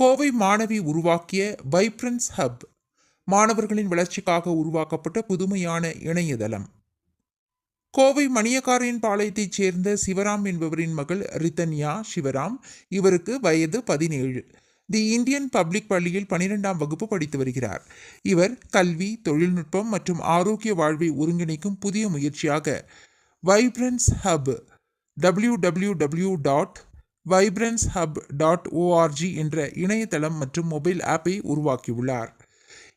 கோவை மாணவி உருவாக்கிய vibrance hub மாணவர்களின் வளர்ச்சிக்காக உருவாக்கப்பட்ட புதுமையான இணையதளம். கோவை மணியக்காரின் பாளையத்தைச் சேர்ந்த சிவராம் என்பவரின் மகள் ரித்தன்யா சிவராம் இவருக்கு வயது பதினேழு. தி இந்தியன் பப்ளிக் பள்ளியில் பனிரெண்டாம் வகுப்பு படித்து வருகிறார். இவர் கல்வி தொழில்நுட்பம் மற்றும் ஆரோக்கிய வாழ்வை ஒருங்கிணைக்கும் புதிய முயற்சியாக vibrance hub W W W dot vibrance hub dot ORG என்ற இணையதளம் மற்றும் மொபைல் ஆப்பை உருவாக்கியுள்ளார்.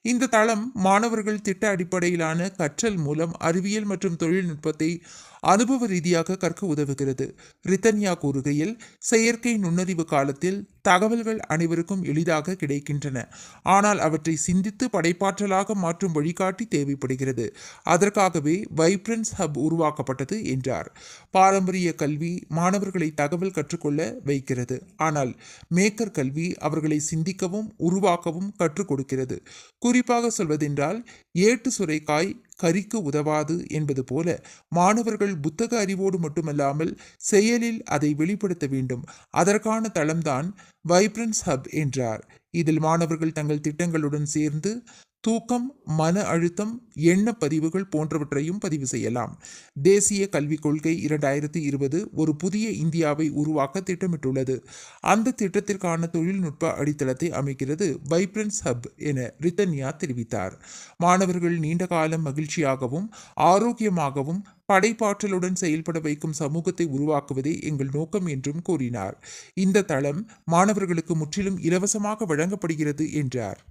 இந்த தளம் மாணவர்கள் திட்ட அடிப்படையிலான கற்றல் மூலம் அறிவியல் மற்றும் தொழில்நுட்பத்தை அனுபவ ரீதியாக கற்க உதவுகிறது. ரித்தன்யா கூறுகையில் செயற்கை நுண்ணறிவு காலத்தில் தகவல்கள் அனைவருக்கும் எளிதாக கிடைக்கின்றன. ஆனால் அவற்றை சிந்தித்து படைப்பாற்றலாக மாற்றும் வழிகாட்டி தேவைப்படுகிறது. அதற்காகவே வைப்ரன்ஸ் ஹப் உருவாக்கப்பட்டது என்றார். பாரம்பரிய கல்வி மாணவர்களை தகவல் கற்றுக்கொள்ள வைக்கிறது. ஆனால் மேக்கர் கல்வி அவர்களை சிந்திக்கவும் உருவாக்கவும் கற்றுக் கொடுக்கிறது. குறிப்பாக சொல்வதென்றால் ஏட்டு சுரைக்காய் கறிக்கு உதவாது என்பது போல மாணவர்கள் புத்தக அறிவோடு மட்டுமல்லாமல் செயலில் அதை வெளிப்படுத்த வேண்டும். அதற்கான தளம்தான் வைப்ரன்ஸ் ஹப் என்றார். இதில் மாணவர்கள் தங்கள் திட்டங்களுடன் சேர்ந்து தூக்கம் மன அழுத்தம் எண்ண பதிவுகள் போன்றவற்றையும் பதிவு செய்யலாம். தேசிய கல்விக் கொள்கை இரண்டாயிரத்தி இருபது ஒரு புதிய இந்தியாவை உருவாக்க திட்டமிட்டுள்ளது. அந்த திட்டத்திற்கான தொழில்நுட்ப அடித்தளத்தை அமைக்கிறது வைப்ரன்ஸ் ஹப் என ரித்தன்யா தெரிவித்தார். மாணவர்கள் நீண்ட காலம் மகிழ்ச்சியாகவும் ஆரோக்கியமாகவும் படைப்பாற்றலுடன் செயல்பட வைக்கும் சமூகத்தை உருவாக்குவதே எங்கள் நோக்கம் என்றும் கூறினார். இந்த தளம் மாணவர்களுக்கு முற்றிலும் இலவசமாக வழங்கப்படுகிறது என்றார்.